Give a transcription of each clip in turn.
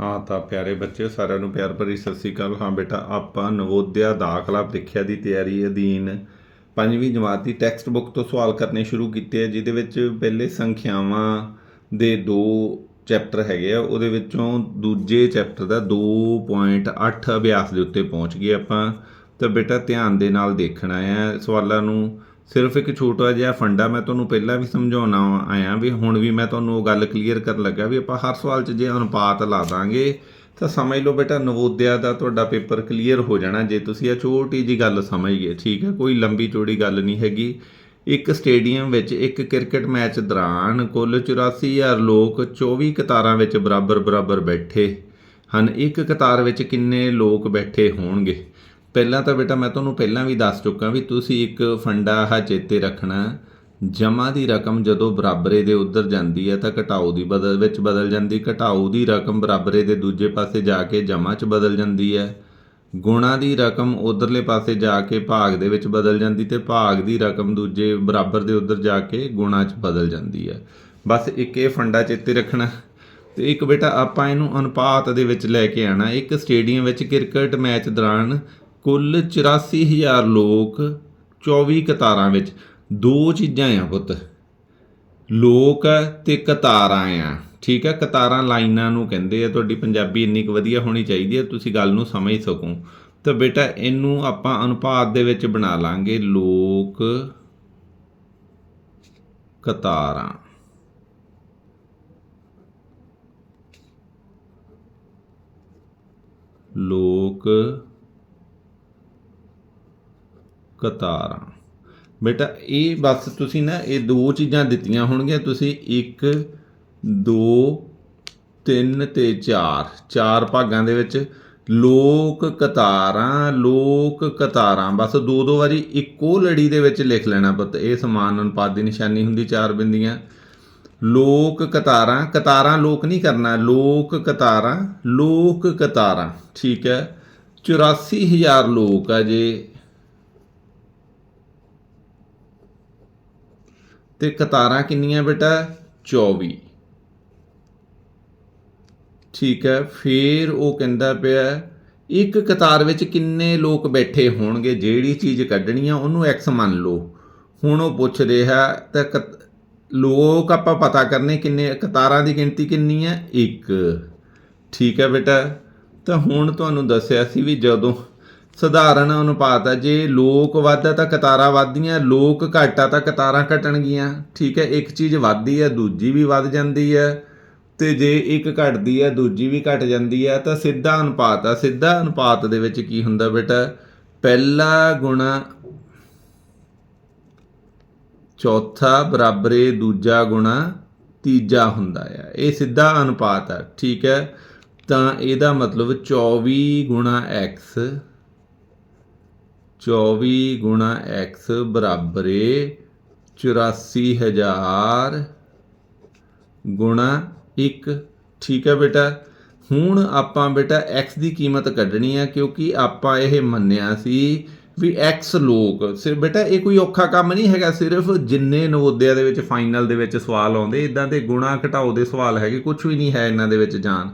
ਹਾਂ, ਤਾਂ ਪਿਆਰੇ ਬੱਚੇ, ਸਾਰਿਆਂ ਨੂੰ ਪਿਆਰ ਭਰੀ ਸਤਿ ਸ੍ਰੀ ਅਕਾਲ। ਹਾਂ ਬੇਟਾ, ਆਪਾਂ ਨਵੋਦਿਆ ਦਾਖਲਾ ਪ੍ਰੀਖਿਆ ਦੀ ਤਿਆਰੀ ਅਧੀਨ ਪੰਜਵੀਂ ਜਮਾਤ ਦੀ ਟੈਕਸਟ ਬੁੱਕ ਤੋਂ ਸਵਾਲ ਕਰਨੇ ਸ਼ੁਰੂ ਕੀਤੇ ਆ, ਜਿਹਦੇ ਵਿੱਚ ਪਹਿਲੇ ਸੰਖਿਆਵਾਂ ਦੇ ਦੋ ਚੈਪਟਰ ਹੈਗੇ ਆ, ਉਹਦੇ ਵਿੱਚੋਂ ਦੂਜੇ ਚੈਪਟਰ ਦਾ 2.8 ਅਭਿਆਸ ਦੇ ਉੱਤੇ ਪਹੁੰਚ ਗਏ ਆਪਾਂ। ਤਾਂ ਬੇਟਾ, ਧਿਆਨ ਦੇ ਨਾਲ ਦੇਖਣਾ ਹੈ ਸਵਾਲਾਂ ਨੂੰ ਸਿਰਫ ਇੱਕ ਛੋਟਾ ਜਿਹਾ ਫੰਡਾ ਮੈਂ ਤੁਹਾਨੂੰ ਪਹਿਲਾਂ ਵੀ ਸਮਝਾਉਣਾ ਆਇਆ ਵੀ, ਹੁਣ ਵੀ ਮੈਂ ਤੁਹਾਨੂੰ ਉਹ ਗੱਲ ਕਲੀਅਰ ਕਰਨ ਲੱਗਾ ਵੀ ਆਪਾਂ ਹਰ ਸਵਾਲ 'ਚ ਜੇ ਅਨੁਪਾਤ ਲਾ ਦਾਂਗੇ, ਤਾਂ ਸਮਝ ਲਓ ਬੇਟਾ ਨਵੋਦਿਆ ਦਾ ਤੁਹਾਡਾ ਪੇਪਰ ਕਲੀਅਰ ਹੋ ਜਾਣਾ ਜੇ ਤੁਸੀਂ ਇਹ ਛੋਟੀ ਜੀ ਗੱਲ ਸਮਝ ਗਏ ਠੀਕ ਹੈ, ਕੋਈ ਲੰਬੀ ਚੌੜੀ ਗੱਲ ਨਹੀਂ ਹੈਗੀ। ਇੱਕ ਸਟੇਡੀਅਮ ਵਿੱਚ ਇੱਕ ਕ੍ਰਿਕਟ ਮੈਚ ਦੌਰਾਨ ਕੁੱਲ 84000 ਲੋਕ 24 ਕਤਾਰਾਂ ਵਿੱਚ ਬਰਾਬਰ ਬਰਾਬਰ ਬੈਠੇ ਹਨ। ਇੱਕ ਕਤਾਰ ਵਿੱਚ ਕਿੰਨੇ ਲੋਕ ਬੈਠੇ ਹੋਣਗੇ? ਪਹਿਲਾਂ ਤਾਂ ਬੇਟਾ ਮੈਂ ਤੁਹਾਨੂੰ ਪਹਿਲਾਂ ਵੀ ਦੱਸ ਚੁੱਕਾ ਵੀ ਤੁਸੀਂ ਇੱਕ ਫੰਡਾ ਹਾ ਚੇਤੇ ਰੱਖਣਾ। ਜਮਾ ਦੀ ਰਕਮ ਜਦੋਂ ਬਰਾਬਰੇ ਦੇ ਉੱਧਰ ਜਾਂਦੀ ਹੈ ਤਾਂ ਘਟਾਓ ਦੀ ਬਦਲ, ਵਿੱਚ ਬਦਲ ਜਾਂਦੀ। ਘਟਾਓ ਦੀ ਰਕਮ ਬਰਾਬਰੇ ਦੇ ਦੂਜੇ ਪਾਸੇ ਜਾ ਕੇ ਜਮਾ 'ਚ ਬਦਲ ਜਾਂਦੀ ਹੈ। ਗੁਣਾ ਦੀ ਰਕਮ ਉਧਰਲੇ ਪਾਸੇ ਜਾ ਕੇ ਭਾਗ ਦੇ ਵਿੱਚ ਬਦਲ ਜਾਂਦੀ ਤੇ ਭਾਗ ਦੀ ਰਕਮ ਦੂਜੇ ਬਰਾਬਰ ਦੇ ਉਧਰ ਜਾ ਕੇ ਗੁਣਾ 'ਚ ਬਦਲ ਜਾਂਦੀ ਹੈ। ਬਸ ਇੱਕ ਇਹ ਫੰਡਾ ਚੇਤੇ ਰੱਖਣਾ। ਤੇ ਇੱਕ ਬੇਟਾ ਆਪਾਂ ਇਹਨੂੰ ਅਨੁਪਾਤ ਦੇ ਵਿੱਚ ਲੈ ਕੇ ਆਣਾ ਇੱਕ ਸਟੇਡੀਅਮ ਵਿੱਚ ਕ੍ਰਿਕਟ ਮੈਚ ਦੌਰਾਨ ਕੁੱਲ 84000 ਲੋਕ 24 ਕਤਾਰਾਂ ਵਿੱਚ ਦੋ ਚੀਜ਼ਾਂ ਆ ਪੁੱਤ। ਲੋਕ ਤੇ ਕਤਾਰਾਂ ਆ। ਠੀਕ ਹੈ ਕਤਾਰਾਂ ਲਾਈਨਾਂ ਨੂੰ ਕਹਿੰਦੇ ਆ, ਤੁਹਾਡੀ ਪੰਜਾਬੀ ਇੰਨੀ ਕੁ ਵਧੀਆ ਹੋਣੀ ਚਾਹੀਦੀ ਹੈ ਤੁਸੀਂ ਗੱਲ ਨੂੰ ਸਮਝ ਸਕੋ। ਤਾਂ ਬੇਟਾ, ਇਹਨੂੰ ਆਪਾਂ ਅਨੁਪਾਤ ਦੇ ਵਿੱਚ ਬਣਾ ਲਾਂਗੇ, ਲੋਕ ਕਤਾਰਾਂ। ਲੋਕ ਕਤਾਰਾਂ। ਬੇਟਾ, ਇਹ ਬਸ ਤੁਸੀਂ ਨਾ ਇਹ ਦੋ ਚੀਜ਼ਾਂ ਦਿੱਤੀਆਂ ਹੋਣਗੀਆਂ, ਤੁਸੀਂ 1 2 3 ਤੇ 4 ਚਾਰ ਭਾਗਾਂ ਦੇ ਵਿੱਚ ਲੋਕ ਕਤਾਰਾਂ ਲੋਕ ਕਤਾਰਾਂ। ਬਸ ਦੋ ਦੋ ਵਾਰੀ ਇੱਕੋ ਲੜੀ ਦੇ ਵਿੱਚ ਲਿਖ ਲੈਣਾ ਪੁੱਤ। ਇਹ ਸਮਾਨ ਅਨੁਪਾਤ ਦੀ ਨਿਸ਼ਾਨੀ ਹੁੰਦੀ, ਚਾਰ ਬਿੰਦੀਆਂ। ਲੋਕ ਕਤਾਰਾਂ ਕਤਾਰਾਂ ਲੋਕ ਨਹੀਂ ਕਰਨਾ, ਲੋਕ ਕਤਾਰਾਂ ਲੋਕ ਕਤਾਰਾਂ। ਠੀਕ ਹੈ 84000 ਲੋਕ ਆ ਜੇ ਤੇ ਕਤਾਰਾਂ ਕਿੰਨੀਆਂ ਬੇਟਾ? 24 ਠੀਕ ਹੈ, ਫਿਰ ਉਹ ਕਹਿੰਦਾ ਪਿਆ, ਇੱਕ ਕਤਾਰ ਵਿੱਚ ਕਿੰਨੇ ਲੋਕ ਬੈਠੇ ਹੋਣਗੇ, ਜਿਹੜੀ ਚੀਜ਼ ਕੱਢਣੀ ਆ, ਉਹਨੂੰ x ਮੰਨ ਲਓ। ਹੁਣ ਉਹ ਪੁੱਛ ਰਿਹਾ, ਤਾਂ ਕਤ- ਲੋਕ ਆਪਾਂ ਪਤਾ ਕਰਨੇ ਕਿੰਨੇ, ਕਤਾਰਾਂ ਦੀ ਗਿਣਤੀ ਕਿੰਨੀ ਹੈ? 1 ਠੀਕ ਹੈ ਬੇਟਾ, ਤਾਂ ਹੁਣ ਤੁਹਾਨੂੰ ਦੱਸਿਆ ਸੀ ਵੀ ਜਦੋਂ ਸਧਾਰਨ ਅਨੁਪਾਤ ਹੈ। ਜੇ ਲੋਕ ਵੱਧ ਹੈ ਤਾਂ ਕਤਾਰਾਂ ਵੱਧਦੀਆਂ, ਲੋਕ ਘੱਟ ਆ ਤਾਂ ਕਤਾਰਾਂ ਘਟਣਗੀਆਂ। ਠੀਕ ਹੈ, ਇੱਕ ਚੀਜ਼ ਵੱਧਦੀ ਹੈ, ਦੂਜੀ ਵੀ ਵੱਧ ਜਾਂਦੀ ਹੈ। ਤੇ ਜੇ ਇੱਕ ਘਟਦੀ ਹੈ, ਦੂਜੀ ਵੀ ਘਟ ਜਾਂਦੀ ਹੈ, ਤਾਂ ਸਿੱਧਾ ਅਨੁਪਾਤ ਆ। ਸਿੱਧਾ ਅਨੁਪਾਤ ਦੇ ਵਿੱਚ ਕੀ ਹੁੰਦਾ ਬੇਟਾ? ਪਹਿਲਾ ਗੁਣਾ ਚੌਥਾ ਬਰਾਬਰੇ, ਦੂਜਾ ਗੁਣਾ ਤੀਜਾ ਹੁੰਦਾ ਆ। ਇਹ ਸਿੱਧਾ ਅਨੁਪਾਤ ਆ। ਠੀਕ ਹੈ, ਤਾਂ ਇਹਦਾ ਮਤਲਬ 24 ਗੁਣਾ x 24 ਗੁਣਾ x ਬਰਾਬਰੇ 84000 ਗੁਣਾ 1 ਠੀਕ ਹੈ ਬੇਟਾ। ਹੁਣ ਆਪਾਂ ਬੇਟਾ x ਦੀ ਕੀਮਤ ਕੱਢਣੀ ਹੈ ਕਿਉਂਕਿ ਆਪਾਂ ਇਹ ਮੰਨਿਆ ਸੀ ਵੀ x ਲੋਕ, ਸਿਰ ਬੇਟਾ ਇਹ ਕੋਈ ਔਖਾ ਕੰਮ ਨਹੀਂ ਹੈਗਾ, ਸਿਰਫ ਜਿੰਨੇ ਨਵੋਦਿਆ ਦੇ ਵਿੱਚ ਫਾਈਨਲ ਦੇ ਵਿੱਚ ਸਵਾਲ ਆਉਂਦੇ ਇਦਾਂ ਦੇ ਗੁਣਾ ਘਟਾਓ ਦੇ ਸਵਾਲ ਹੈਗੇ ਕੁਝ ਵੀ ਨਹੀਂ ਹੈ ਇਹਨਾਂ ਦੇ ਵਿੱਚ ਜਾਣ।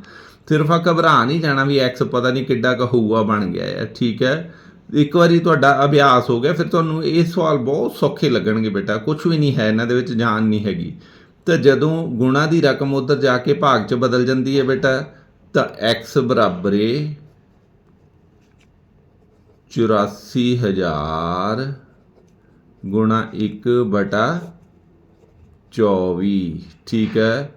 ਸਿਰਫ ਆ ਘਬਰਾ ਨਹੀਂ ਜਾਣਾ ਵੀ x ਪਤਾ ਨਹੀਂ ਕਿੱਡਾ ਕਹੂਆ ਬਣ ਗਿਆ ਹੈ ਠੀਕ ਹੈ। ਇੱਕ ਵਾਰੀ ਤੁਹਾਡਾ ਅਭਿਆਸ ਹੋ ਗਿਆ, ਫਿਰ ਤੁਹਾਨੂੰ ਇਹ ਸਵਾਲ ਬਹੁਤ ਸੌਖੇ ਲੱਗਣਗੇ ਬੇਟਾ ਕੁਝ ਵੀ ਨਹੀਂ ਹੈ, ਇਹਨਾਂ ਦੇ ਵਿੱਚ ਜਾਨ ਨਹੀਂ ਹੈਗੀ। ਤਾਂ ਜਦੋਂ ਗੁਣਾ ਦੀ ਰਕਮ ਉਧਰ ਜਾ ਕੇ ਭਾਗ 'ਚ ਬਦਲ ਜਾਂਦੀ ਹੈ ਬੇਟਾ, ਤਾਂ x ਬਰਾਬਰੇ 84000 ਗੁਣਾ 1 ਬਟਾ 24 ਠੀਕ ਹੈ?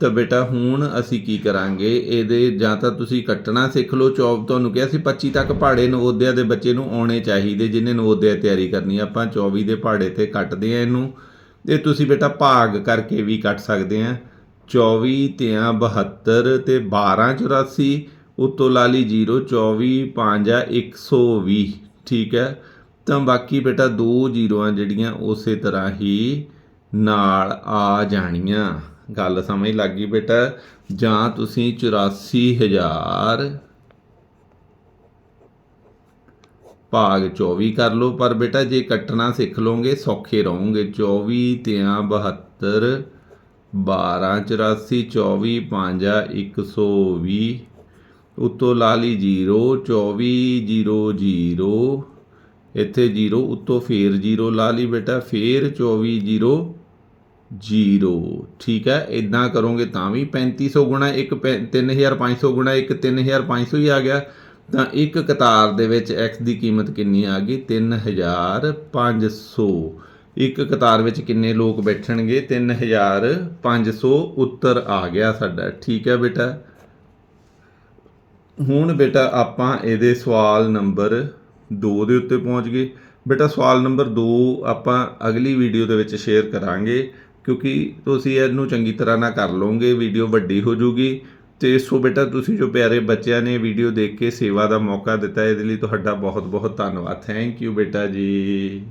ਤਾਂ ਬੇਟਾ ਹੁਣ ਅਸੀਂ ਕੀ ਕਰਾਂਗੇ? ਇਹਦੇ ਜਾਂ ਤਾਂ ਤੁਸੀਂ ਕੱਟਣਾ ਸਿੱਖ ਲਓ, ਚੌਬ ਤੁਹਾਨੂੰ ਕਿਹਾ ਸੀ 25 ਤੱਕ ਪਹਾੜੇ ਨਵੋਦਿਆ ਦੇ ਬੱਚੇ ਨੂੰ ਆਉਣੇ ਚਾਹੀਦੇ ਜਿਨੇ ਨਵੋਦਿਆ ਤਿਆਰੀ ਕਰਨੀ ਆਪਾਂ 24 ਦੇ ਪਹਾੜੇ ਤੇ ਕੱਟਦੇ ਆ ਇਹਨੂੰ। ਇਹ ਤੁਸੀਂ ਬੇਟਾ ਭਾਗ ਕਰਕੇ ਵੀ ਕੱਟ ਸਕਦੇ ਆ। 24 ਤਿਆਂ 72 ਤੇ 12 84 ਉਤੋਂ ਲਾ ਲਈ 0 24 5 ਆ 120 ਠੀਕ ਹੈ? ਤਾਂ ਬਾਕੀ ਬੇਟਾ ਦੋ ਜ਼ੀਰੋਆਂ ਜਿਹੜੀਆਂ ਉਸੇ ਤਰ੍ਹਾਂ ਹੀ ਨਾਲ ਆ ਜਾਣੀਆਂ। ਗੱਲ ਸਮਝ ਲੱਗ ਗਈ ਬੇਟਾ, ਜਾਂ ਤੁਸੀਂ 84000 ਭਾਗ 24 ਕਰ ਲਓ, ਪਰ ਬੇਟਾ ਜੇ ਕੱਟਣਾ ਸਿੱਖ ਲਓਗੇ, ਸੌਖੇ ਰਹੋਗੇ। 24 ਤਿਆਂ 72 12 84 24 5 120 ਉੱਤੋਂ ਲਾ ਲਈ 0 24 0 0 ਇੱਥੇ 0 ਉੱਤੋਂ ਫੇਰ 0 ਲਾ ਲਈ ਬੇਟਾ, ਫੇਰ 24 0 0 ਠੀਕ ਹੈ ਇਦਾਂ ਕਰੋਗੇ ਤਾਂ ਵੀ 3500 ਗੁਣਾ 1 3500 ਗੁਣਾ 1 3500 ਹੀ ਆ ਗਿਆ। ਤਾਂ ਇੱਕ ਕਤਾਰ ਦੇ ਵਿੱਚ x ਦੀ ਕੀਮਤ ਕਿੰਨੀ ਆ ਗਈ? 3500 ਇੱਕ ਕਤਾਰ ਵਿੱਚ ਕਿੰਨੇ ਲੋਕ ਬੈਠਣਗੇ? 3500 ਉੱਤਰ ਆ ਗਿਆ ਸਾਡਾ। ਠੀਕ ਹੈ ਬੇਟਾ। ਹੁਣ ਬੇਟਾ ਆਪਾਂ ਇਹਦੇ ਸਵਾਲ ਨੰਬਰ 2 ਦੇ ਉੱਤੇ ਪਹੁੰਚ ਗਏ। ਬੇਟਾ ਸਵਾਲ ਨੰਬਰ 2 ਆਪਾਂ ਅਗਲੀ ਵੀਡੀਓ ਦੇ ਵਿੱਚ ਸ਼ੇਅਰ ਕਰਾਂਗੇ। ਕਿਉਂਕਿ ਤੁਸੀਂ ਇਹਨੂੰ ਚੰਗੀ ਤਰ੍ਹਾਂ ਨਾਲ ਕਰ ਲਓਗੇ ਵੀਡੀਓ ਵੱਡੀ ਹੋ ਜੂਗੀ ਤੇ ਸੋ ਬੇਟਾ, ਤੁਸੀਂ ਜੋ ਪਿਆਰੇ ਬੱਚਿਆਂ ਨੇ ਵੀਡੀਓ ਦੇਖ ਕੇ ਸੇਵਾ ਦਾ ਮੌਕਾ ਦਿੱਤਾ, ਇਹਦੇ ਲਈ ਤੁਹਾਡਾ ਬਹੁਤ ਬਹੁਤ ਧੰਨਵਾਦ। ਥੈਂਕ ਯੂ ਬੇਟਾ ਜੀ।